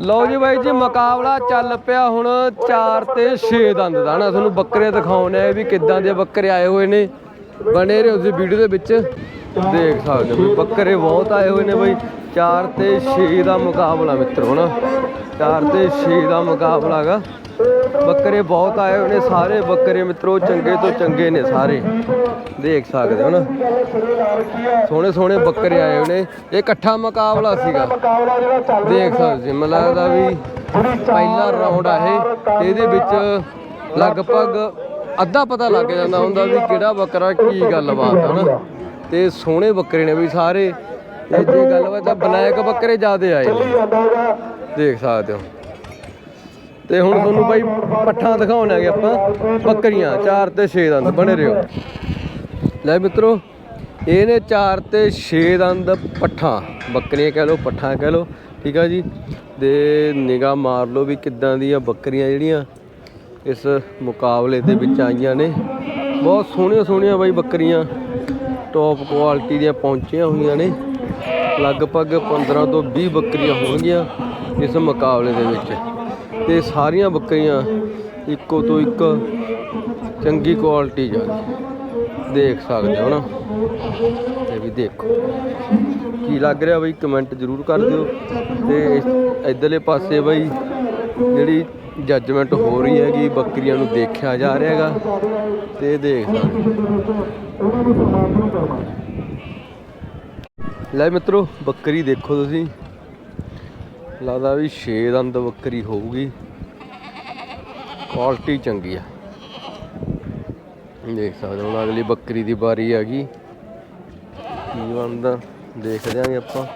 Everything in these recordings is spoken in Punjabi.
ਲਓ ਜੀ ਬਾਈ ਜੀ, ਮੁਕਾਬਲਾ ਚੱਲ ਪਿਆ ਹੁਣ 4 ਤੇ 6 ਦੰਦ ਦਾ। ਨਾ ਤੁਹਾਨੂੰ ਬੱਕਰੇ ਦਿਖਾਉਣੇ ਆ ਵੀ ਕਿੱਦਾਂ ਦੇ ਬੱਕਰੇ ਆਏ ਹੋਏ ਨੇ। ਬਣੇ ਰਹੋ ਤੁਸੀਂ ਵੀਡੀਓ ਦੇ ਵਿੱਚ। ਦੇਖ ਸਕਦੇ ਹੋ ਵੀ ਬੱਕਰੇ ਬਹੁਤ ਆਏ ਹੋਏ ਨੇ ਬਈ। 4 ਤੇ 6 ਦਾ ਮੁਕਾਬਲਾ ਮਿੱਤਰੋ ਨਾ 4 ਤੇ 6 ਦਾ ਮੁਕਾਬਲਾ ਹੈਗਾ। ਬੱਕਰੇ ਬਹੁਤ ਆਏ ਹੋਏ ਨੇ ਸਾਰੇ। ਬੱਕਰੇ ਮਿੱਤਰੋ, ਚੰਗੇ ਤੋਂ ਚੰਗੇ ਨੇ ਸਾਰੇ। ਦੇਖ ਸਕਦੇ ਹੋ ਨਾ ਸੋਹਣੇ ਸੋਹਣੇ ਬੱਕਰੇ ਆਏ ਹੋਏ ਨੇ। ਇਹ ਇਕੱਠਾ ਮੁਕਾਬਲਾ ਸੀਗਾ। ਦੇਖ ਸਕਦੇ ਮੈਨੂੰ ਲੱਗਦਾ ਵੀ ਪਹਿਲਾ ਰਾਉਂਡ ਆ ਇਹ। ਇਹਦੇ ਵਿੱਚ ਲਗਭਗ ਅੱਧਾ ਪਤਾ ਲੱਗ ਜਾਂਦਾ ਹੁੰਦਾ ਵੀ ਕਿਹੜਾ ਬੱਕਰਾ ਕੀ ਗੱਲਬਾਤ ਹੈ ਨਾ ਤੇ ਸੋਹਣੇ ਬੱਕਰੇ ਨੇ ਵੀ ਸਾਰੇ। ਤੇ ਜੇ ਗੱਲਬਾਤ ਤਾਂ ਬਲੈਕ ਬੱਕਰੇ ਜ਼ਿਆਦੇ ਆਏ ਦੇਖ ਸਕਦੇ ਹੋ। ਤੇ ਹੁਣ ਤੁਹਾਨੂੰ ਬਾਈ ਪੱਠਾਂ ਦਿਖਾਉਣਾਂਗੇ ਆਪਾਂ। ਬੱਕਰੀਆਂ 4 ਤੇ 6 ਦੰਦ, ਬਣੇ ਰਿਓ ਲੈ ਮਿੱਤਰੋ, ਇਹ ਨੇ 4 ਤੇ 6 ਦੰਦ ਪੱਠਾਂ। ਬੱਕਰੀਆਂ ਕਹਿ ਲਓ, ਪੱਠਾਂ ਕਹਿ ਲਓ। ਠੀਕ ਆ ਜੀ? ਦੇ ਨਿਗਾਹ ਮਾਰ ਲਓ ਵੀ ਕਿੱਦਾਂ ਦੀਆਂ ਬੱਕਰੀਆਂ ਜਿਹੜੀਆਂ ਇਸ ਮੁਕਾਬਲੇ ਦੇ ਵਿੱਚ ਆਈਆਂ ਨੇ। ਬਹੁਤ ਸੋਹਣੀਆਂ ਸੋਹਣੀਆਂ ਬਾਈ ਬੱਕਰੀਆਂ। ਟੌਪ ਕੁਆਲਿਟੀ ਦੀਆਂ ਪਹੁੰਚੀਆਂ ਹੋਈਆਂ ਨੇ। ਲਗਭਗ 15 ਤੋਂ 20 ਬੱਕਰੀਆਂ ਹੋਣਗੀਆਂ ਇਸ ਮੁਕਾਬਲੇ ਦੇ ਵਿੱਚ। ਤੇ ਸਾਰੀਆਂ ਬੱਕਰੀਆਂ ਇੱਕੋ ਤੋਂ ਇੱਕ ਚੰਗੀ ਕੁਆਲਿਟੀ ਜਾ ਦੇਖ ਸਕਦੇ ਹੋ ਨਾ। ਇਹ ਵੀ ਦੇਖੋ। ਕੀ ਲੱਗ ਰਿਹਾ ਬਈ? ਕਮੈਂਟ ਜ਼ਰੂਰ ਕਰ ਦਿਓ। ਤੇ ਇਸ- ਇੱਧਰਲੇ ਪਾਸੇ ਬਈ ਜਿਹੜੀ ਜੱਜਮੈਂਟ ਹੋ ਰਹੀ ਹੈਗੀ, ਬੱਕਰੀਆਂ ਨੂੰ ਦੇਖਿਆ ਜਾ ਰਿਹਾ ਹੈਗਾ। ਤੇ ਦੇਖ ਸਕਦੇ ਹੋ। ਲੈ ਮਿੱਤਰੋ, ਬੱਕਰੀ ਦੇਖੋ ਤੁਸੀਂ। ਲੱਗਦਾ ਵੀ 6 ਦੰਦ ਬੱਕਰੀ ਹੋਊਗੀ। ਕੁਆਲਿਟੀ ਚੰਗੀ ਆ। ਦੇਖ ਸਕਦੇ ਹੋ ਹੁਣ ਅਗਲੀ ਬੱਕਰੀ ਦੀ ਵਾਰੀ ਆ ਗਈ। ਕੀ ਬਣਦਾ ਦੇਖ ਦਿਆਂਗੇ ਆਪਾਂ।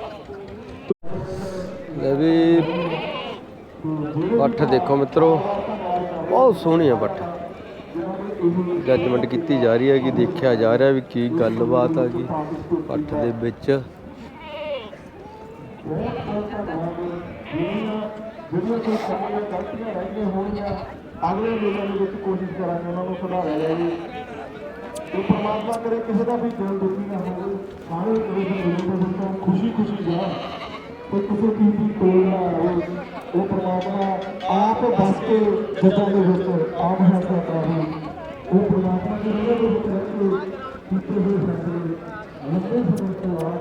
ਲੈ ਵੀ, ਪੱਠ ਦੇਖੋ ਮਿੱਤਰੋ। ਬਹੁਤ ਸੋਹਣੀ ਆ ਪੱਠ। ਜੱਜਮੈਂਟ ਕੀਤੀ ਜਾ ਰਹੀ ਹੈ ਕਿ ਦੇਖਿਆ ਜਾ ਰਿਹਾ ਵੀ ਕੀ ਗੱਲਬਾਤ ਆ ਗਈ ਪੱਠ ਦੇ ਵਿੱਚ। ਜਿਹੜੀਆਂ ਕੋਈ ਕਮੀਆਂ ਗਲਤੀਆਂ ਰਹਿੰਦੀਆਂ ਹੋਣਗੀਆਂ ਅਗਲੇ ਮੇਲੇ ਦੇ ਵਿੱਚ ਕੋਸ਼ਿਸ਼ ਕਰਾਂਗੇ ਉਹਨਾਂ ਨੂੰ ਸੁਧਾਰਿਆ ਜਾਏ ਤੇ ਪਰਮਾਤਮਾ ਕਰੇ ਕਿਸੇ ਦਾ ਵੀ ਦਿਲ ਦੁਖੀ ਨਾ ਹੋਵੇ ਸਾਰੇ ਕਿਸੇ ਦੇ ਮੇਲੇ ਖੁਸ਼ੀ ਖੁਸ਼ੀ ਜਾਣ ਤੇ ਕਿਸੇ ਚੀਜ਼ ਦੀ ਤੋੜ ਨਾ ਆਵੇ ਉਹ ਪਰਮਾਤਮਾ ਆਪ ਦੱਸ ਕੇ ਜੱਜਾਂ ਦੇ ਵਿੱਚ ਆਪ ਫੈਸਲਾ ਕਰਾਵੇ ਉਹ ਪਰਮਾਤਮਾ ਦੇ ਮੇਲੇ ਦੇ ਵਿੱਚ ਕੀਤੇ ਹੋਏ ਫੈਸਲੇ ਲੰਬੇ ਸਮੇਂ ਤੋਂ ਬਾਅਦ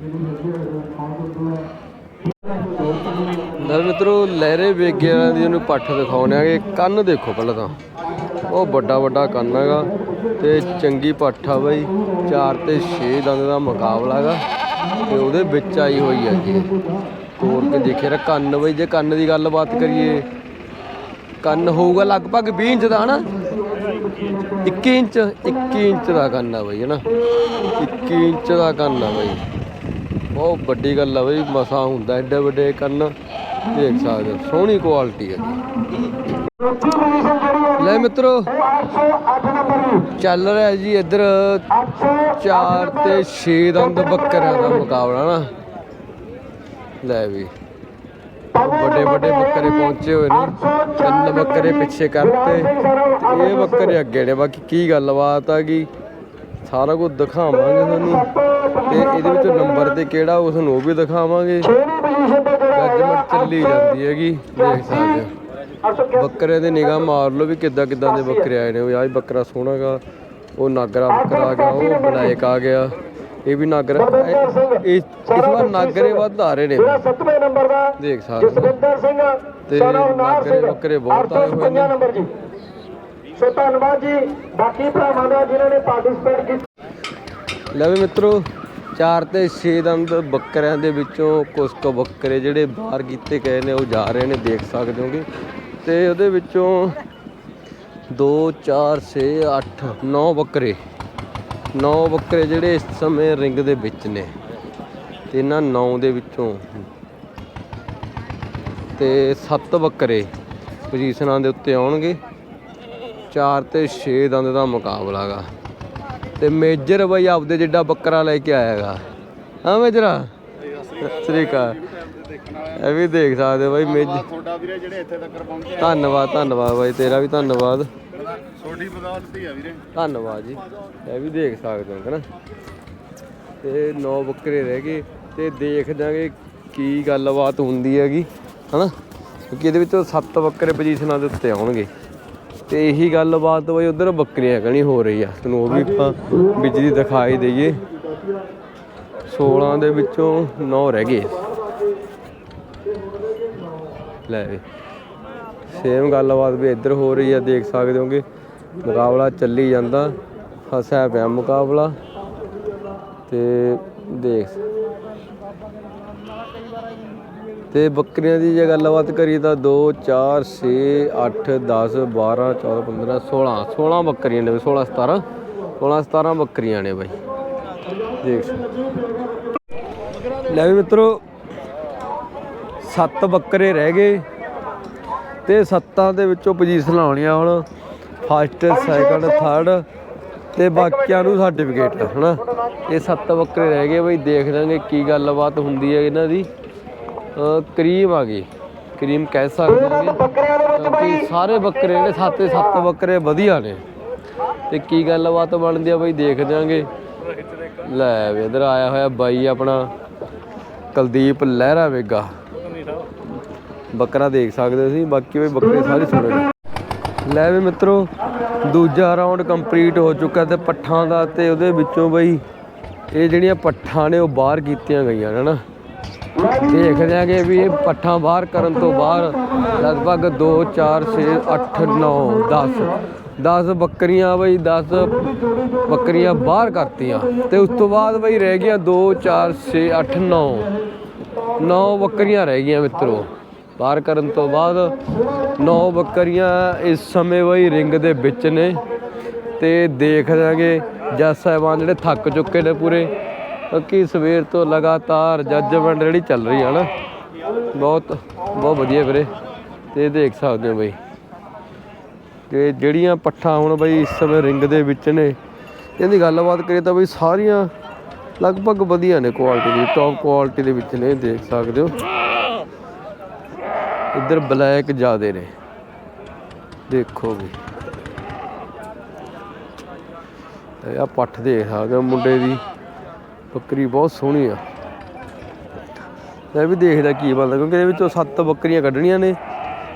ਜਿਹੜੀ ਹੈਗੀ ਹੈ ਖਾਣ ਦਾ ਨਾਲ ਮਿੱਤਰੋ, ਲਹਿਰੇ ਵੇਗਿਆਂ ਦੀ ਉਹਨੂੰ ਪੱਠ ਦਿਖਾਉਣੇ ਕੰਨ ਦੇਖੋ ਪਹਿਲਾਂ ਤਾਂ। ਉਹ ਵੱਡਾ ਵੱਡਾ ਕੰਨ ਹੈਗਾ ਤੇ ਚੰਗੀ ਪੱਠ ਆ ਬਾਈ। 4 ਤੇ 6 ਦੰਦ ਦਾ ਮੁਕਾਬਲਾ ਹੈਗਾ ਤੇ ਉਹਦੇ ਵਿੱਚ ਆਈ ਹੋਈ ਹੈ ਜੀ। ਤੋੜ ਕੇ ਦੇਖੇ ਰ ਕੰਨ ਬਈ, ਜੇ ਕੰਨ ਦੀ ਗੱਲਬਾਤ ਕਰੀਏ। ਕੰਨ ਹੋਊਗਾ ਲਗਭਗ 20 ਇੰਚ ਦਾ, ਹਨਾ? 21 ਇੰਚ 21 ਇੰਚ ਦਾ ਕੰਨ ਆ ਬਈ ਹਨਾ 21 ਇੰਚ ਦਾ ਕੰਨ ਆ ਬਈ। ਬਹੁਤ ਵੱਡੀ ਗੱਲ ਆ ਬਈ, ਮਸਾ ਹੁੰਦਾ, ਐਡੇ ਵੱਡੇ ਕੰਨ ਦੇਖ ਸਕਦੇ ਹੋ, ਸੋਹਣੀ ਕੁਆਲਿਟੀ ਹੈ ਲੈ ਮਿੱਤਰੋ 808 ਨੰਬਰ ਚੱਲ ਰਿਹਾ ਜੀ ਇੱਧਰ 4 ਤੇ 6 ਦੰਦ ਬੱਕਰਿਆਂ ਦਾ ਮੁਕਾਬਲਾ ਨਾ। ਲੈ ਵੀ। ਵੱਡੇ ਵੱਡੇ ਬੱਕਰੇ ਪਹੁੰਚੇ ਹੋਏ ਨੇ। ਤਿੰਨ ਬੱਕਰੇ ਪਿੱਛੇ ਕਰਤੇ। ਤੇ ਇਹ ਬੱਕਰੇ ਅੱਗੇ ਨੇ। ਬਾਕੀ ਕੀ ਗੱਲਬਾਤ ਆ ਗਈ। ਸਾਰਾ ਕੁਝ ਦਿਖਾਵਾਂਗੇ ਤੁਹਾਨੂੰ। ਤੇ ਇਹਦੇ ਵਿੱਚ ਨੰਬਰ ਤੇ ਕਿਹੜਾ ਉਸ ਨੂੰ ਉਹ ਵੀ ਦਿਖਾਵਾਂਗੇ। ਛੇਵੀਂ ਚੱਲੀ ਜਾਂਦੀ ਹੈਗੀ। ਦੇਖ ਸਕਦੇ ਹੋ। ਬੱਕਰੇ ਦੀ ਨਿਗਾਹ ਮਾਰ ਲਓ ਵੀ ਕਿੱਦਾਂ ਕਿੱਦਾਂ ਦੇ ਬੱਕਰੇ ਆਏ ਨੇ। ਉਹ ਆਹ ਬੱਕਰਾ ਸੋਹਣਾਗਾ ਉਹ ਨਾਗਰਾ ਬੱਕਰਾ ਆ ਗਿਆ। ਉਹ ਬਲੈਕ ਆ ਗਿਆ। ਇਹ ਵੀ ਨਾਗਰਾ ਇਸ ਵਾਰ ਨਾਗਰੇ ਵੱਧ ਆ ਰਹੇ ਨੇ। ਜਿਹੜਾ 7ਵੇਂ ਨੰਬਰ ਦਾ ਦੇਖ ਸਕਦੇ ਜਸਵਿੰਦਰ ਸਿੰਘ ਤੇ ਨਾਗਰੇ ਬੱਕਰੇ ਬਹੁਤ ਆਏ ਹੋਏ ਨੇ। 855 ਨੰਬਰ ਜੀ। ਸੋ ਧੰਨਵਾਦ ਜੀ। ਬਾਕੀ ਭਰਾਵਾਂ ਦਾ ਜਿਨ੍ਹਾਂ ਨੇ ਪਾਰਟਿਸਿਪੇਟ ਕੀਤਾ। ਲੈ ਵੀ ਮਿੱਤਰੋ 4 ਤੇ 6 ਦੰਦ ਬੱਕਰਿਆਂ ਦੇ ਵਿੱਚੋਂ ਕੁਝ ਕੁ ਬੱਕਰੇ ਜਿਹੜੇ ਬਾਹਰ ਕੀਤੇ ਗਏ ਨੇ ਉਹ ਜਾ ਰਹੇ ਨੇ ਦੇਖ ਸਕਦੇ ਹੋਗੇ। ਤੇ ਉਹਦੇ ਵਿੱਚੋਂ 2 4 6 8 9 ਬੱਕਰੇ। 9 ਬੱਕਰੇ ਜਿਹੜੇ ਇਸ ਸਮੇਂ ਰਿੰਗ ਦੇ ਵਿੱਚ ਨੇ ਤੇ ਇਹਨਾਂ 9 ਦੇ ਵਿੱਚੋਂ ਤੇ 7 ਬੱਕਰੇ ਪੋਜੀਸ਼ਨਾਂ ਦੇ ਉੱਤੇ ਆਉਣਗੇ। 4 ਤੇ 6 ਦੰਦ ਦਾ ਮੁਕਾਬਲਾ ਹੈਗਾ ਤੇ ਮੇਜਰ ਬਈ ਆਪਦੇ ਜਿੱਡਾ ਬੱਕਰਾ ਲੈ ਕੇ ਆਇਆਗਾ ਹਾਂ ਮੇਜਰਾ? ਸ੍ਰੀਕਾ ਇਹ ਵੀ ਦੇਖ ਸਕਦੇ ਹੋ ਬਾਈ ਮੇਜ ਤੁਹਾਡਾ ਵੀਰੇ ਜਿਹੜੇ ਇੱਥੇ ਤੱਕ ਪਹੁੰਚੇ ਧੰਨਵਾਦ ਧੰਨਵਾਦ ਬਾਈ ਤੇਰਾ ਵੀ ਧੰਨਵਾਦ। ਛੋਟੀ ਬਦੌਲਤ ਹੀ ਆ ਵੀਰੇ। ਧੰਨਵਾਦ ਜੀ। ਇਹ ਵੀ ਦੇਖ ਸਕਦੇ ਹੋ ਹੈਨਾ? ਤੇ ਨੌ ਬੱਕਰੇ ਰਹਿ ਗਏ ਤੇ ਦੇਖ ਜਾਗੇ ਕੀ ਗੱਲਬਾਤ ਹੁੰਦੀ ਹੈਗੀ ਹਨਾ? ਕਿਉਂਕਿ ਇਹਦੇ ਵਿੱਚੋਂ ਸੱਤ ਬੱਕਰੇ ਪੋਜੀਸ਼ਨਾਂ ਦੇ ਉੱਤੇ ਆਉਣਗੇ। ਤੇ ਇਹੀ ਗੱਲਬਾਤ ਬਈ ਉਧਰ ਬੱਕਰੀਆਂ ਕਣੀ ਹੋ ਰਹੀ ਆ। ਤੁਹਾਨੂੰ ਉਹ ਵੀ ਆਪਾਂ ਬਿਜਲੀ ਦਿਖਾਈ ਦਈਏ। 16 ਦੇ ਵਿੱਚੋਂ 9 ਰਹਿ ਗਏ। ਲੈ ਵੀ। ਸੇਮ ਗੱਲਬਾਤ ਵੀ ਇੱਧਰ ਹੋ ਰਹੀ ਆ ਦੇਖ ਸਕਦੇ ਹੋਗੇ। ਮੁਕਾਬਲਾ ਚੱਲੀ ਜਾਂਦਾ। ਫਸਿਆ ਪਿਆ ਮੁਕਾਬਲਾ। ਤੇ ਦੇਖ। ਤੇ ਬੱਕਰੀਆਂ ਦੀ ਜੇ ਗੱਲਬਾਤ ਕਰੀਏ ਤਾਂ 2 4 6 8 10 12 14 15 16 16 ਬੱਕਰੀਆਂ ਨੇ 16 17 16 17 ਬੱਕਰੀਆਂ ਨੇ ਬਾਈ। ਦੇਖ। ਲੈ ਵੀ ਮਿੱਤਰੋ, ਸੱਤ ਬੱਕਰੇ ਰਹਿ ਗਏ। ਤੇ ਸੱਤਾਂ ਦੇ ਵਿੱਚੋਂ ਪੋਜੀਸ਼ਨ ਆਉਣੀਆਂ ਹੁਣ। ਫਸਟ ਸੈਕੰਡ ਥਰਡ ਤੇ ਬਾਕੀਆਂ ਨੂੰ ਸਰਟੀਫਿਕੇਟ ਹਨਾ? ਇਹ ਸੱਤ ਬੱਕਰੇ ਰਹਿ ਗਏ ਬਈ ਦੇਖ ਲਾਂਗੇ ਕੀ ਗੱਲਬਾਤ ਹੁੰਦੀ ਹੈ ਇਹਨਾਂ ਦੀ। ਕਰੀਮ ਆ ਗਈ। ਕਰੀਮ ਕਹਿ ਸਕਦੇ ਹਾਂ ਸਾਰੇ ਬੱਕਰੇ ਜਿਹੜੇ ਸੱਤ ਸੱਤ ਬੱਕਰੇ ਵਧੀਆ ਨੇ। ਤੇ ਕੀ ਗੱਲਬਾਤ ਬਣਦੀ ਆ ਬਈ ਦੇਖ ਦਿਆਂਗੇ। ਲੈ ਵੀ ਇਧਰ ਆਇਆ ਹੋਇਆ ਬਾਈ ਆਪਣਾ ਕੁਲਦੀਪ ਲਹਿਰਾ ਵੇਗਾ ਬੱਕਰਾ ਦੇਖ ਸਕਦੇ ਸੀ ਬਾਕੀ ਵੀ ਬੱਕਰੇ ਸਾਰੇ ਸੁਣੇ ਲੈ ਵੀ ਮਿੱਤਰੋ, ਦੂਜਾ ਰਾਉਂਡ ਕੰਪਲੀਟ ਹੋ ਚੁੱਕਾ ਤੇ ਪੱਠਾਂ ਦਾ ਤੇ ਉਹਦੇ ਵਿੱਚੋਂ ਬਈ ਇਹ ਜਿਹੜੀਆਂ ਪੱਠਾਂ ਨੇ ਉਹ ਬਾਹਰ ਕੀਤੀਆਂ ਗਈਆਂ ਨੇ ਨਾ। ਦੇਖਦੇ ਆਂਗੇ ਵੀ ਇਹ ਪੱਠਾਂ ਬਾਹਰ ਕਰਨ ਤੋਂ ਬਾਅਦ ਲਗਭਗ 2 4 6 8 9 10 10 ਬੱਕਰੀਆਂ ਬਈ 10 ਬੱਕਰੀਆਂ ਬਾਹਰ ਕਰਤੀਆਂ ਤੇ ਉਸ ਤੋਂ ਬਾਅਦ ਬਈ ਰਹਿ ਗਈਆਂ 2 4 6 8 9 9 ਬੱਕਰੀਆਂ ਰਹਿ ਗਈਆਂ ਮਿੱਤਰੋ। ਪਾਰ ਕਰਨ ਤੋਂ ਬਾਅਦ ਨੌ ਬੱਕਰੀਆਂ ਇਸ ਸਮੇਂ ਬਈ ਰਿੰਗ ਦੇ ਵਿੱਚ ਨੇ ਤੇ ਦੇਖ ਲਾਂਗੇ ਜੱਜ ਸਾਹਿਬਾਨ ਜਿਹੜੇ ਥੱਕ ਚੁੱਕੇ ਨੇ ਪੂਰੇ। ਕਿਉਂਕਿ ਸਵੇਰ ਤੋਂ ਲਗਾਤਾਰ ਜੱਜਮੈਂਟ ਜਿਹੜੀ ਚੱਲ ਰਹੀ ਹੈ ਨਾ, ਬਹੁਤ ਬਹੁਤ ਵਧੀਆ ਵੀਰੇ। ਤੇ ਦੇਖ ਸਕਦੇ ਹੋ ਬਈ। ਤੇ ਜਿਹੜੀਆਂ ਪੱਠਾਂ ਹੁਣ ਬਈ ਇਸ ਸਮੇਂ ਰਿੰਗ ਦੇ ਵਿੱਚ ਨੇ, ਇਹਦੀ ਗੱਲਬਾਤ ਕਰੀਏ ਤਾਂ ਬਈ ਸਾਰੀਆਂ ਲਗਭਗ ਵਧੀਆ ਨੇ ਕੁਆਲਿਟੀ ਦੀ ਟੌਪ ਕੁਆਲਿਟੀ ਦੇ ਵਿੱਚ ਨੇ, ਦੇਖ ਸਕਦੇ ਹੋ। ਇੱਧਰ ਬਲੈਕ ਜ਼ਿਆਦੇ ਨੇ। ਦੇਖੋ ਵੀ। ਇਹ ਆ ਪੱਠ ਦੇਖ ਸਕਦੇ ਮੁੰਡੇ ਦੀ। ਬੱਕਰੀ ਬਹੁਤ ਸੋਹਣੀ ਆ। ਮੈਂ ਵੀ ਦੇਖਦਾ ਕੀ ਬਣਦਾ, ਕਿਉਂਕਿ ਇਹਦੇ ਵਿੱਚੋਂ ਸੱਤ ਬੱਕਰੀਆਂ ਕੱਢਣੀਆਂ ਨੇ,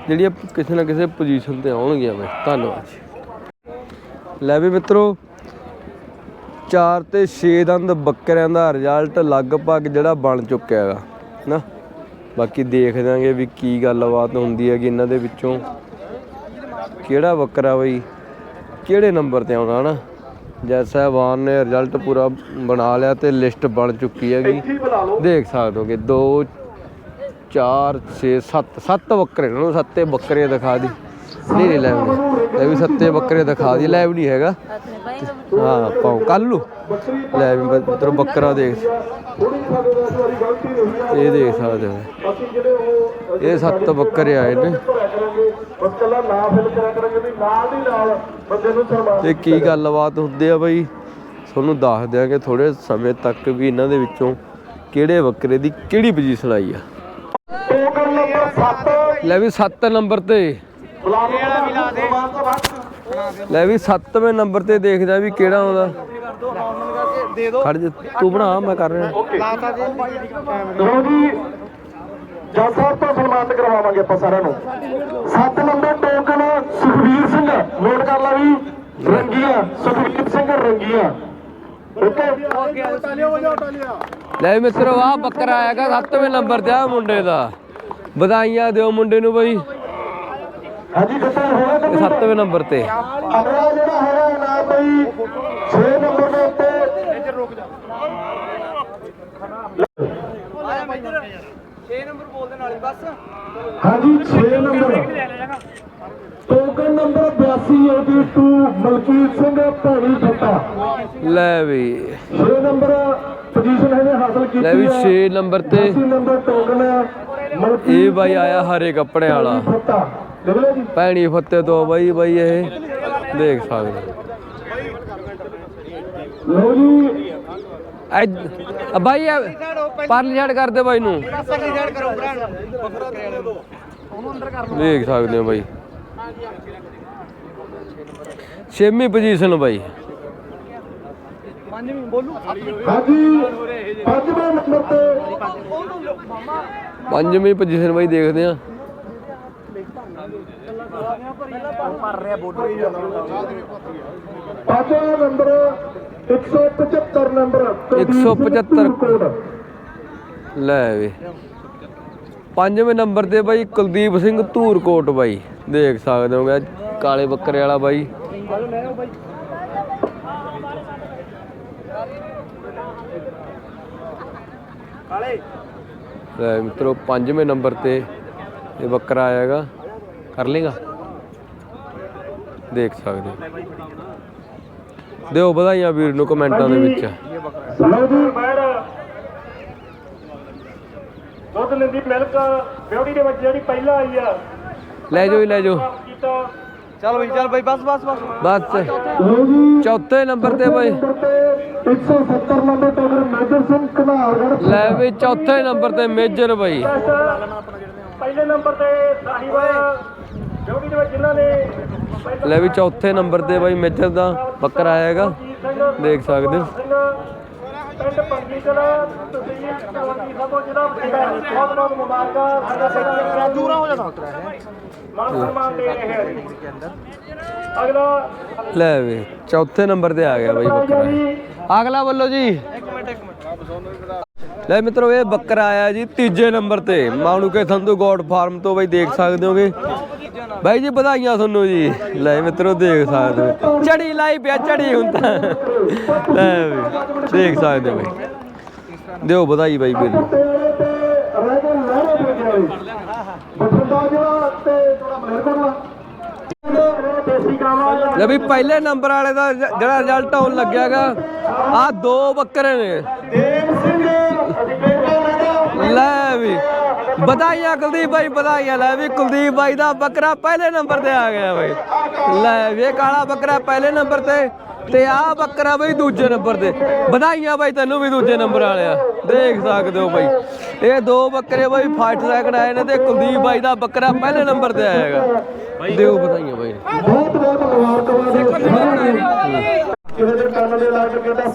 ਜਿਹੜੀਆਂ ਕਿਸੇ ਨਾ ਕਿਸੇ ਪੋਜੀਸ਼ਨ ਤੇ ਆਉਣਗੀਆਂ ਬਈ ਧੰਨਵਾਦ ਜੀ। ਲੈ ਵੀ ਮਿੱਤਰੋ 4 ਤੇ 6 ਦੰਦ ਬੱਕਰਿਆਂ ਦਾ ਰਿਜ਼ਲਟ ਲਗਭਗ ਜਿਹੜਾ ਬਣ ਚੁੱਕਿਆ ਹੈਗਾ, ਨਾ? ਬਾਕੀ ਦੇਖ ਦਾਂਗੇ ਵੀ ਕੀ ਗੱਲਬਾਤ ਹੁੰਦੀ ਹੈਗੀ ਇਹਨਾਂ ਦੇ ਵਿੱਚੋਂ। ਕਿਹੜਾ ਬੱਕਰਾ ਬਈ? ਕਿਹੜੇ ਨੰਬਰ ਤੇ ਆਉਣਾ ਹਨਾ? ਜੈ ਸਾਹਿਬਾਨ ਨੇ ਰਿਜ਼ਲਟ ਪੂਰਾ ਬਣਾ ਲਿਆ ਤੇ ਲਿਸਟ ਬਣ ਚੁੱਕੀ ਹੈਗੀ। ਦੇਖ ਸਕਦੇ ਹੋਗੇ। 2 4 6 7 7 ਬੱਕਰੇ ਨੇ ਸੱਤੇ ਬੱਕਰੇ ਦਿਖਾ ਦੀ। ਨਹੀਂ ਨਹੀਂ ਇਹ ਵੀ ਸੱਤੇ ਬੱਕਰੇ ਦਿਖਾ ਦੀ। ਲੈਵ ਨਹੀਂ ਹੈਗਾ। ਹਾਂ ਪਾਉ ਕੱਲ ਨੂੰ ਲੈ ਵੀ ਮਿੱਤਰੋ ਬੱਕਰਾ ਦੇਖ ਇਹ ਦੇਖ ਸਕਦੇ ਹੋ। ਅਸੀਂ ਜਿਹੜੇ ਉਹ ਇਹ ਸੱਤ ਬੱਕਰੇ ਆਏ ਨੇ। ਭਰਿਆ ਕਰਾਂਗੇ ਬਸ ਕੱਲਾ ਨਾਂ ਫਿਲ ਕਰਿਆ ਕਰਾਂਗੇ ਵੀ ਨਾਲ ਦੀ ਨਾਲ ਬੰਦੇ ਨੂੰ ਸਨਮਾਨ ਤੇ ਕੀ ਗੱਲਬਾਤ ਹੁੰਦੀ ਆ ਬਈ? ਤੁਹਾਨੂੰ ਦੱਸ ਦਿਆਂਗੇ ਥੋੜੇ ਸਮੇਂ ਤੱਕ ਵੀ ਇਹਨਾਂ ਦੇ ਵਿੱਚੋਂ ਕਿਹੜੇ ਬੱਕਰੇ ਦੀ ਕਿਹੜੀ ਪੋਜੀਸ਼ਨ ਆਈ ਆ। ਟੋਕਨ ਨੰਬਰ 7 ਲੈ ਵੀ 7 ਨੰਬਰ ਤੇ। ਬੁਲਾਵਾ ਵੀ ਲਾ ਦੇ। ਲੈ ਵੀ 7ਵੇਂ ਨੰਬਰ ਤੇ ਦੇਖਦਾ ਵੀ ਕਿਹੜਾ ਆਉਂਦਾ। ਖੜ ਜਾ ਤੂੰ ਬਣਾ ਮੈਂ ਕਰ ਰਿਹਾ। ਲਓ ਜੀ ਜੱਜ ਸਾਹਿਬ ਤੋਂ ਸਨਮਾਨਿਤ ਕਰਵਾਵਾਂਗੇ ਆਪਾਂ ਸਾਰਿਆਂ ਨੂੰ। 7 number token Sukhvir Singh note ਕਰ ਲਾ ਵੀ ਰੰਗੀਆਂ ਸੁਖਵੀਰ ਸਿੰਘ ਰੰਗੀਆਂ। ਓਕੇ। ਲੈ ਵੀ ਮਿੱਤਰੋ ਆ ਬੱਕਰਾ ਆਏਗਾ 7ਵੇਂ ਨੰਬਰ ਤੇ ਆ ਮੁੰਡੇ ਦਾ। ਵਧਾਈਆਂ ਦਿਓ ਮੁੰਡੇ ਨੂੰ ਬਈ। ਹਾਂਜੀ ਕਿੱਥੇ ਹੋਇਆ ਇਹ 7ਵੇਂ ਨੰਬਰ ਤੇ। ਅਗਲਾ ਜਿਹੜਾ ਹੈਗਾ ਇਨਾਮ ਬਈ 6 ਨੰਬਰ ਦੇ ਉੱਤੇ। ਹਾਂਜੀ 6 number. Token number 8282 Malkit Singh Bhaini Fatta. ਲੈ ਵੀ। 6 ਨੰਬਰ ਪੋਜੀਸ਼ਨ ਇਹਨੇ ਹਾਸਲ ਕੀਤੀ ਲੈ ਵੀ 6 ਨੰਬਰ ਤੇ। 80 ਨੰਬਰ ਟੋਕਨ ਹੈ। ਮਲਕੀਤ ਇਹ ਬਾਈ ਆਇਆ ਹਰੇ ਕੱਪੜੇ ਵਾਲਾ। ਭੈਣੀ ਫੱਤੇ ਤੋਂ ਬਾਈ ਬਾਈ ਇਹ ਦੇਖ ਸਕਦੇ ਲਓ ਜੀ। ਐ ਆ ਬਾਈ ਪਰਲੀ ਛੱਡ ਕਰ ਦੇ ਬਾਈ ਨੂੰ। ਦੇਖ ਸਕਦੇ ਹੋ ਬਾਈ। ਛੇਵੀਂ ਪੋਜੀਸ਼ਨ ਬਾਈ। ਹਾਂਜੀ ਪੰਜਵੇਂ ਨੰਬਰ ਤੇ। ਪੰਜਵੀਂ ਪੋਜੀਸ਼ਨ ਬਾਈ ਦੇਖਦੇ ਆ ਪਾਜਾ ਨੰਬਰ 175 ਨੰਬਰ 175 ਕੋਡ। ਲੈ ਵੇ। ਪੰਜਵੇਂ ਨੰਬਰ ਤੇ ਬਾਈ ਕੁਲਦੀਪ ਸਿੰਘ ਧੂਰਕੋਟ ਬਾਈ। ਦੇਖ ਸਕਦੇ ਹੋਗੇ ਕਾਲੇ ਬੱਕਰੇ ਵਾਲਾ ਬਾਈ। ਲੈ ਮਿੱਤਰੋ, ਪੰਜਵੇਂ ਨੰਬਰ ਤੇ ਇਹ ਬੱਕਰਾ ਆਏਗਾ ਕਰ ਲੇਗਾ? ਦੇਖ ਸਕਦੇ ਹੋ। ਦਿਓ ਵਧਾਈਆਂ ਵੀਰ ਨੂੰ ਕਮੈਂਟਾਂ ਦੇ ਵਿੱਚ। ਲਓ ਜੀ ਮੈਰ ਦੁੱਧ ਲੈਂਦੀ ਮਿਲਕ। ਬਿਊਟੀ ਦੇ ਵਿੱਚ ਜਿਹੜੀ ਪਹਿਲਾਂ ਆਈ ਆ। ਲੈ ਜਾਓ ਜੀ, ਲੈ ਜਾਓ। ਚੱਲ ਬਈ ਚੱਲ ਬਈ ਬਸ ਬਸ ਬਸ। ਬਸ। ਲਓ ਜੀ ਚੌਥੇ ਨੰਬਰ ਤੇ ਬਾਈ। ਨੰਬਰ ਤੇ 170 ਨੰਬਰ ਟੋਕਰ ਮੇਜਰ ਸਿੰਘ ਕਨਾਲਗੜ ਲੈ ਵੀ ਚੌਥੇ ਨੰਬਰ ਤੇ ਮੇਜਰ ਬਾਈ। ਪਹਿਲੇ ਨੰਬਰ ਤੇ ਸਾਹੀਵਾਲ ਲੈ ਵੀ ਚੌਥੇ ਨੰਬਰ ਤੇ ਬਾਈ ਮੇਜਰ ਦਾ ਬੱਕਰਾ ਆਏਗਾ ਦੇਖ ਸਕਦੇ ਹੋ। ਪਿੰਡ ਪੰਜੀ ਕਲਾ ਤਸਵੀਰ ਕਲਵੰਤੀ ਸਭੋ ਜਿਹੜਾ ਬਹੁਤ ਬਹੁਤ ਮੁਬਾਰਕਾਂ। ਸਾਡਾ ਸਾਡਾ ਦੂਰਾ ਹੋ? ਜਾਣਾ ਮਾਨ ਸਨਮਾਨ ਦੇ ਰਹੇ ਹੈ। ਅਗਲਾ ਲੈ ਵੀ ਚੌਥੇ ਨੰਬਰ ਤੇ ਆ ਗਿਆ ਬਾਈ ਬੱਕਰਾ। ਅਗਲਾ ਵੱਲੋ ਜੀ। ਲੈ ਮਿੱਤਰੋ, ਇਹ ਬੱਕਰਾ ਆਇਆ ਜੀ ਤੀਜੇ ਨੰਬਰ ਤੇ। ਮਾਣੂ ਕੇ ਸੰਧੂ ਗੋਡ ਫਾਰਮ ਤੋਂ ਬਾਈ ਦੇਖ ਸਕਦੇ ਹੋਗੇ। ਬਾਈ ਜੀ, ਵਧਾਈਆਂ ਤੁਹਾਨੂੰ ਜੀ। ਲੈ ਮਿੱਤਰੋ, ਦੇਖ ਸਕਦੇ ਹੋ। ਚੜੀ ਲਾਈ ਪਿਆ, ਚੜੀ ਹੁੰਦਾ ਲੈ ਵੀ, ਦੇਖ ਸਕਦੇ ਹੋ ਬਾਈ। ਦਿਓ ਵਧਾਈ ਬਾਈ ਵੀਰ ਲੈ ਵੀ ਪਹਿਲੇ ਨੰਬਰ ਵਾਲੇ ਦਾ ਜਿਹੜਾ ਰਿਜ਼ਲਟ ਆਉਣ ਲੱਗਿਆਗਾ ਆ ਦੋ ਬੱਕਰੇ ਨੇ। ਦੇਵ ਸਿੰਘ ਲੈ ਵੀ। ਵਧਾਈਆਂ ਕੁਲਦੀਪ ਬਾਈ ਵਧਾਈਆਂ ਲੈ ਵੀ। ਕੁਲਦੀਪ ਬਾਈ ਦਾ ਬੱਕਰਾ ਪਹਿਲੇ ਨੰਬਰ ਤੇ ਆ ਗਿਆ ਬਾਈ। ਲੈ ਵੀ ਕਾਲਾ ਬੱਕਰਾ ਪਹਿਲੇ ਨੰਬਰ ਤੇ ਤੇ ਆ ਬੱਕਰਾ ਬਾਈ ਦੂਜੇ ਨੰਬਰ ਤੇ। ਵਧਾਈਆਂ ਬਾਈ ਤੈਨੂੰ ਵੀ ਦੂਜੇ ਨੰਬਰ ਵਾਲਿਆ। ਦੇਖ ਸਕਦੇ ਹੋ ਬਾਈ। ਇਹ ਦੋ ਬੱਕਰੇ ਬਾਈ ਫਾਸਟ ਸੈਕਿੰਡ ਆਏ ਨੇ ਤੇ ਕੁਲਦੀਪ ਬਾਈ ਦਾ ਬੱਕਰਾ ਪਹਿਲੇ ਨੰਬਰ ਤੇ ਆਏਗਾ ਦਿਓ ਵਧਾਈਆਂ ਬਾਈ। ਬਹੁਤ ਬਹੁਤ ਮੁਬਾਰਕਾਂ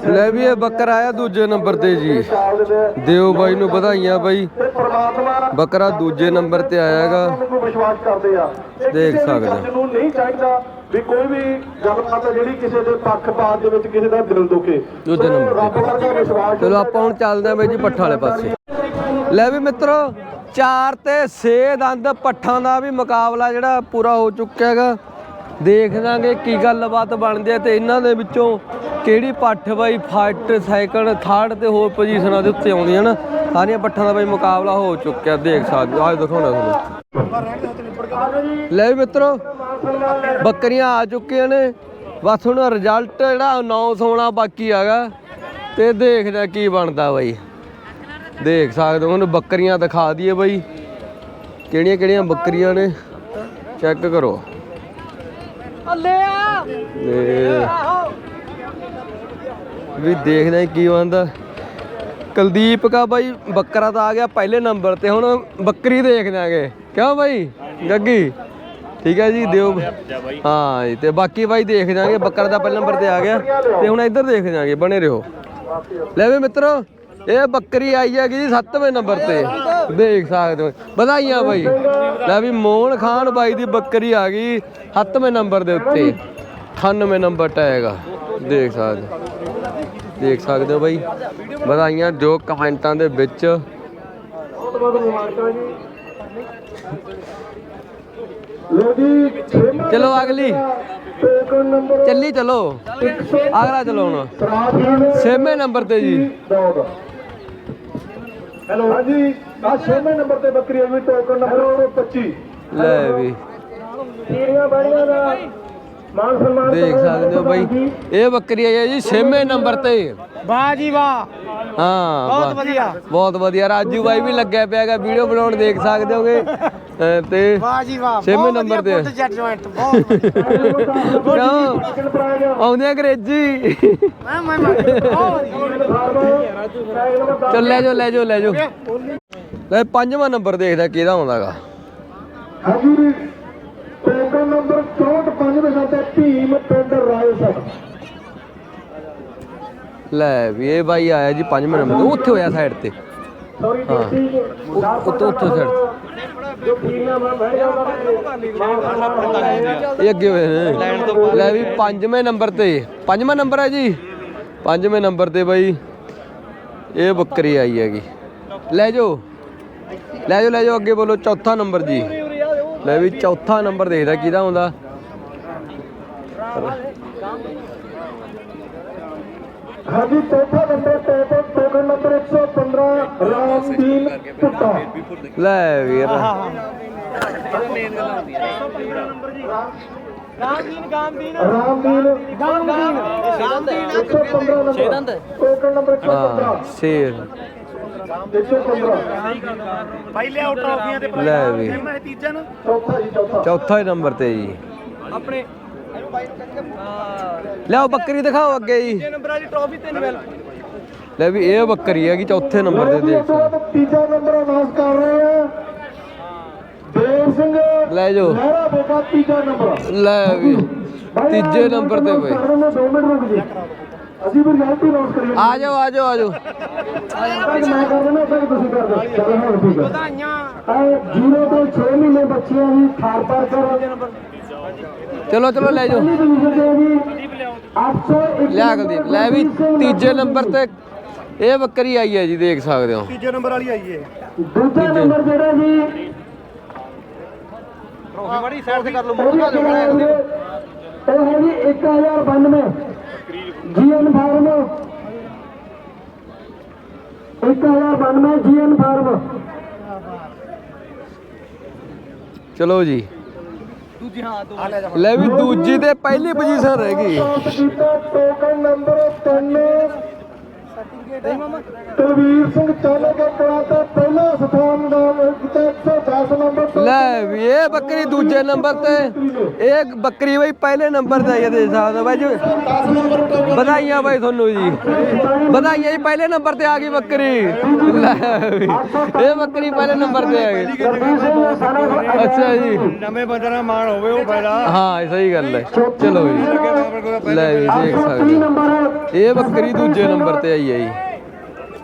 ਲੈ ਵੀ ਇਹ ਬੱਕਰਾ ਆਇਆ ਦੂਜੇ ਨੰਬਰ ਤੇ ਜੀ। ਦਿਓ ਬਾਈ ਨੂੰ ਵਧਾਈਆਂ ਬਾਈ। ਬੱਕਰਾ ਦੂਜੇ ਨੰਬਰ ਤੇ ਆਇਆਗਾ ਨੂੰ ਵਿਸ਼ਵਾਸ ਕਰਦੇ ਆ। ਇਹ ਦੇਖ ਸਕਦੇ। ਨੂੰ ਨਹੀਂ ਚਾਹੀਦਾ ਵੀ ਕੋਈ ਵੀ ਗੱਲਬਾਤ ਜਿਹੜੀ ਕਿਸੇ ਦੇ ਪੱਖਪਾਤ ਦੇ ਵਿੱਚ ਕਿਸੇ ਦਾ ਦਿਲ ਦੁਖੇ। ਦੂਜੇ ਨੰਬਰ ਤੇ। ਚਲੋ ਆਪਾਂ ਹੁਣ ਚੱਲਦੇ ਆਂ ਬਾਈ ਜੀ ਪੱਠਾ ਵਾਲੇ ਪਾਸੇ। ਲੈ ਵੀ ਮਿੱਤਰੋ 4 ਤੇ 6 ਦੰਦ ਪੱਠਾਂ ਦਾ ਵੀ ਮੁਕਾਬਲਾ ਜਿਹੜਾ ਪੂਰਾ ਹੋ ਚੁੱਕਿਆ ਹੈਗਾ। ਦੇਖ ਲਾਂਗੇ ਕੀ ਗੱਲਬਾਤ ਬਣਦੀ ਹੈ ਤੇ ਇਹਨਾਂ ਦੇ ਵਿੱਚੋਂ ਕਿਹੜੀ ਪੱਠ ਬਾਈ ਫਸਟ ਸੈਕੰਡ ਥਰਡ ਤੇ ਹੋਰ ਪੋਜੀਸ਼ਨਾਂ ਦੇ ਉੱਤੇ ਆਉਂਦੀਆਂ ਨਾ। ਸਾਰੀਆਂ ਪੱਠਾਂ ਦਾ ਬਾਈ ਮੁਕਾਬਲਾ ਹੋ ਚੁੱਕਿਆ, ਦੇਖ ਸਕਦੇ ਹੋ। ਆਹ ਦਿਖਾਉਣਾ ਤੁਹਾਨੂੰ। ਲੈ ਵੀ ਮਿੱਤਰੋ, ਬੱਕਰੀਆਂ ਆ ਚੁੱਕੀਆਂ ਨੇ। ਬਸ ਹੁਣ ਰਿਜ਼ਲਟ ਜਿਹੜਾ ਅਨਾਉਂਸ ਹੋਣਾ ਬਾਕੀ ਹੈਗਾ ਤੇ ਦੇਖਦੇ ਕੀ ਬਣਦਾ ਬਾਈ। ਦੇਖ ਸਕਦੇ ਹੋ, ਹੁਣ ਬੱਕਰੀਆਂ ਦਿਖਾ ਦਈਏ ਬਾਈ। ਕਿਹੜੀਆਂ ਕਿਹੜੀਆਂ ਬੱਕਰੀਆਂ ਨੇ? ਚੈੱਕ ਕਰੋ। ਲੈ ਵੀ ਦੇਖਦੇ ਹਾਂ ਕੀ ਬਣਦਾ। ਕੁਲਦੀਪ ਕਾ ਬਾਈ ਬੱਕਰਾ ਤਾਂ ਆ ਗਿਆ ਪਹਿਲੇ ਨੰਬਰ ਤੇ ਹੁਣ ਬੱਕਰੀ ਦੇਖ ਦਿਆਂਗੇ। ਕਿਉਂ ਬਾਈ? ਗੱਗੀ? ਠੀਕ ਹੈ ਜੀ ਦਿਓ। ਹਾਂ ਜੀ ਤੇ ਬਾਕੀ ਬਾਈ ਦੇਖ ਜਾਾਂਗੇ ਬੱਕਰਾ ਦਾ ਪਹਿਲੇ ਨੰਬਰ ਤੇ ਆ ਗਿਆ। ਤੇ ਹੁਣ ਇੱਧਰ ਦੇਖ ਜਾਾਂਗੇ ਬਣੇ ਰਹੋ। ਲੈ ਵੀ ਮਿੱਤਰੋ ਇਹ ਬੱਕਰੀ ਆਈ ਹੈਗੀ ਜੀ 7ਵੇਂ ਨੰਬਰ ਤੇ। ਦੇਖ ਸਕਦੇ ਹੋ। ਵਧਾਈਆਂ ਬਾਈ। ਲੈ ਵੀ ਮੋਹਨ ਖਾਨ ਬਾਈ ਦੀ ਬੱਕਰੀ ਆ ਗਈ 7ਵੇਂ ਨੰਬਰ ਦੇ ਉੱਤੇ। 98 ਨੰਬਰ ਟੈਗਾ ਦੇਖ ਸਕਦੇ ਦੇਖ ਸਕਦੇ ਹੋ ਬਾਈ। ਵਧਾਈਆਂ ਜੋ ਕਮੈਂਟਾਂ ਦੇ ਵਿੱਚ। ਚਲੋ ਅਗਲੀ। ਚੱਲੀ ਚਲੋ। ਅਗਲਾ ਚਲੋ ਹੁਣ ਰਾਜਵੀਰ ਛੇਵੇਂ ਨੰਬਰ ਤੇ ਜੀ। ਹੈਲੋ, ਹਾਂਜੀ। ਆ ਛੇਵੇਂ ਨੰਬਰ ਤੇ ਬੱਕਰੀ ਆ ਵੀ ਟੋਕਨ ਨੰਬਰ 25 ਲੈ ਵੀ। ਤੀਰੀਆਂ ਬਾੜੀਆਂ ਦਾ ਮਾਨ ਸਨਮਾਨ ਦੇਖ ਸਕਦੇ ਹੋ ਬਾਈ। ਇਹ ਬੱਕਰੀ ਆਈ ਹੈ ਜੀ ਛੇਵੇਂ ਨੰਬਰ ਤੇ। ਵਾਹ ਜੀ ਵਾਹ। ਹਾਂ ਬਹੁਤ। ਵਧੀਆ। ਬਹੁਤ ਵਧੀਆ। ਰਾਜੂ ਬਾਈ ਵੀ ਲੱਗਿਆ ਪਿਆਗਾ ਵੀਡੀਓ ਬਣਾਉਣ ਦੇਖ ਸਕਦੇ ਹੋਗੇ। ਤੇ ਵਾਹ ਜੀ ਵਾਹ। ਛੇਵੇਂ ਬਹੁਤ ਨੰਬਰ ਵਧੀਆ ਤੇ। ਬਹੁਤ ਆਉਂਦੇ ਅੰਗਰੇਜ਼ੀ। ਮੈਂ ਮੈਂ ਚੱਲ ਲੈ ਜਾਓ ਲੈ ਜਾਓ ਲੈ ਜਾਓ। ਲੈ ਪੰਜਵਾਂ ਨੰਬਰ ਦੇਖਦਾ ਕਿਹਦਾ ਆਉਂਦਾਗਾ। ਹਾਂਜੀ ਟੋਕਨ ਨੰਬਰ 64 ਪੰਜ ਵਜੇ ਤੇ ਭੀਮ ਪਿੰਡ ਰਾਏ ਸਾਹਿਬ ਲੈ ਵੀ ਇਹ ਬਾਈ ਆਇਆ ਜੀ ਪੰਜਵੇਂ ਨੰਬਰ ਤੇ ਉੱਥੇ ਹੋਇਆ ਸਾਈਡ ਤੇ। ਸੌਰੀ। ਦੋਸਤੀ ਉੱਤੋਂ ਉੱਤੋਂ ਛੱਡ ਜੋ ਕੀਨਾ ਮੈਂ ਬਹਿ ਜਾਊਗਾ ਇਹ ਅੱਗੇ ਹੋਏ ਨੇ। ਲੈ ਵੀ ਪੰਜਵੇਂ ਨੰਬਰ ਤੇ ਪੰਜਵਾਂ ਨੰਬਰ ਹੈ ਜੀ। ਪੰਜਵੇਂ ਨੰਬਰ ਤੇ ਬਾਈ। ਇਹ ਬੱਕਰੀ ਆਈ ਹੈਗੀ। ਲੈ ਜਾਓ। ਲੈ ਜਾਓ ਲੈ ਜਾਓ ਅੱਗੇ ਬੋਲੋ ਚੌਥਾ ਨੰਬਰ ਜੀ। ਲੈ ਵੀ ਚੌਥਾ ਨੰਬਰ ਦੇਖਦਾ ਕਿਹਦਾ ਹੁੰਦਾ ਹਾਂਜੀ ਚੌਥਾ number total token number 115 Ramdin ਪੁੱਟਾ ਲੈ ਵੀਰ ਗਾਂਦੀਨ ਗਾਂਦੀਨ ਰਾਮਦੀਨ ਗਾਂਦੀਨ 115 ਨੰਬਰ ਟੋਕਨ ਨੰਬਰ। 115 ਹਾਂ ਸ਼ੇਰ 115 ਪਹਿਲੇ ਆਊਟ ਟਰਾਫੀਆਂ ਤੇ ਲੈ ਵੀ। ਮੈਂ ਤੀਜਾ ਨਾ। ਚੌਥਾ ਜੀ ਚੌਥਾ ਚੌਥਾ ਹੀ ਨੰਬਰ ਤੇ ਜੀ। ਆਪਣੇ ਲਿਆਓ ਬੱਕਰੀ ਦਿਖਾਓ ਅੱਗੇ ਜੀ। ਇਹ ਨੰਬਰ ਵਾਲੀ ਟਰੋਫੀ ਤਿੰਨ ਵੈਲ ਲੈ ਵੀ ਇਹ ਬੱਕਰੀ ਹੈਗੀ ਚੌਥੇ ਨੰਬਰ ਤੇ ਦੇਖ ਤੀਜਾ ਨੰਬਰ ਅਨਾਉਂਸ ਕਰ ਰਹੇ ਆ। ਦੇਵ ਸਿੰਘ ਲੈ ਜਾਓ। ਲਹਿਰਾ ਬੇਗਾ ਤੀਜਾ ਨੰਬਰ। ਲੈ ਵੀ। ਤੀਜੇ ਨੰਬਰ ਤੇ ਬਈ। ਕਰਨ ਨੂੰ 2 ਮਿੰਟ ਰੁਕ ਜੀ। ਅਸੀਂ ਵੀ ਰਿਜ਼ਲਟ ਅਨਾਉਂਸ ਕਰੀਏ। ਆ ਜਾਓ ਆ ਜਾਓ ਆ ਜਾਓ। ਮੈਂ ਕਰ ਦੇਣਾ ਤੱਕ ਤੁਸੀਂ ਕਰ ਦਿਓ ਚਲੋ ਹੁਣ ਠੀਕ ਹੈ ਵਧਾਈਆਂ। 0 ਤੋਂ 6 ਮਹੀਨੇ ਬੱਚੀਆਂ ਜੀ ਥਾਰ ਪਾਰ ਕਰ। ਚਲੋ ਚਲੋ ਲੈ ਜਾਓ। ਪਹਿਲੀ ਡਿਵੀਜ਼ਨ ਦੇ ਜੀ 801 ਲਿਆ ਕੁਲਦੀਪ ਲੈ ਵੀ ਤੀਜੇ ਨੰਬਰ ਤੇ ਇਹ ਬੱਕਰੀ ਆਈ ਹੈ ਜੀ ਦੇਖ ਸਕਦੇ ਹੋ। ਤੀਜੇ ਨੰਬਰ ਵਾਲੀ ਆਈ ਏ। ਦੂਜਾ ਨੰਬਰ ਜਿਹੜਾ ਜੀ ਟਰੋਫੀ ਬੜੀ ਸਾਈਡ ਤੇ ਕਰ ਲਓ ਉਹ ਵੀ ਜਿਹੜਾ ਹੈ ਜੀ, ਇਹ ਹੈ ਜੀ 1092 ਜੀਐਨ ਫਾਰਮ। 1092 GN farm. ਚਲੋ ਜੀ। ਦੂਜੀ ਹਾਂ ਦੋ ਲੈ ਵੀ ਦੂਜੀ ਤੇ ਪਹਿਲੀ ਪੋਜੀਸ਼ਨ ਰਹਿ ਗਈ। ਟੋਕਨ ਨੰਬਰ 3 ਤਲਵੀਰ ਸਿੰਘ ਚਾਲੇ ਕੇ ਕੜਾ ਤੇ ਪਹਿਲਾ ਸਥਾਨ ਦਾ ਕੀਤਾ 110 ਨੰਬਰ ਤੋਂ ਲੈ ਵੀ ਇਹ ਬੱਕਰੀ ਦੂਜੇ ਨੰਬਰ ਤੇ। ਇਹ ਬੱਕਰੀ ਬਈ ਪਹਿਲੇ ਨੰਬਰ ਤੇ ਆਈ ਹੈ ਦੇਖ ਸਕਦੇ ਹੋ ਬਾਈ ਜੀ। 10 ਨੰਬਰ ਟੋਕਨ ਵਧਾਈਆਂ ਬਾਈ ਤੁਹਾਨੂੰ ਜੀ। ਵਧਾਈਆਂ ਜੀ ਪਹਿਲੇ ਨੰਬਰ ਤੇ ਆ ਗਈ ਬੱਕਰੀ। ਲੈ ਵੀ ਇਹ ਬੱਕਰੀ ਪਹਿਲੇ ਨੰਬਰ ਤੇ ਆ ਗਈ। ਅੱਛਾ ਜੀ। ਨਵੇਂ ਬੰਦੇ ਦਾ ਮਾਣ ਹੋਵੇ ਉਹ ਫਾਇਦਾ। ਹਾਂ ਸਹੀ ਗੱਲ ਹੈ। ਚਲੋ ਜੀ। ਲੈ ਵੀ ਦੇਖ ਸਕਦੇ 30 ਹੋ। ਨੰਬਰ ਇਹ ਬੱਕਰੀ ਦੂਜੇ ਨੰਬਰ ਤੇ ਆਈ ਹੈ ਜੀ।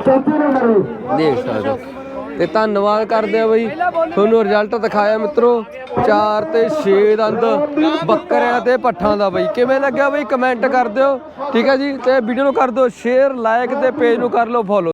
ਚੌਥੀ ਨੰਬਰ ਦੇਖ ਸਕਦੇ। ਹੋ ਤੇ ਧੰਨਵਾਦ ਕਰਦੇ ਆ ਬਈ। ਤੁਹਾਨੂੰ ਰਿਜ਼ਲਟ ਦਿਖਾਇਆ ਮਿੱਤਰੋ। 4 ਤੇ 6 ਦੰਦ ਬੱਕਰਿਆਂ ਤੇ ਪੱਠਾਂ ਦਾ ਬਈ। ਕਿਵੇਂ ਲੱਗਿਆ ਬਈ? ਕਮੈਂਟ ਕਰ ਦਿਓ। ਠੀਕ ਹੈ ਜੀ? ਤੇ ਵੀਡੀਓ ਨੂੰ ਕਰ ਦਿਓ। ਸ਼ੇਅਰ ਲਾਈਕ ਤੇ ਪੇਜ ਨੂੰ ਕਰ ਲਓ। ਫੋਲੋ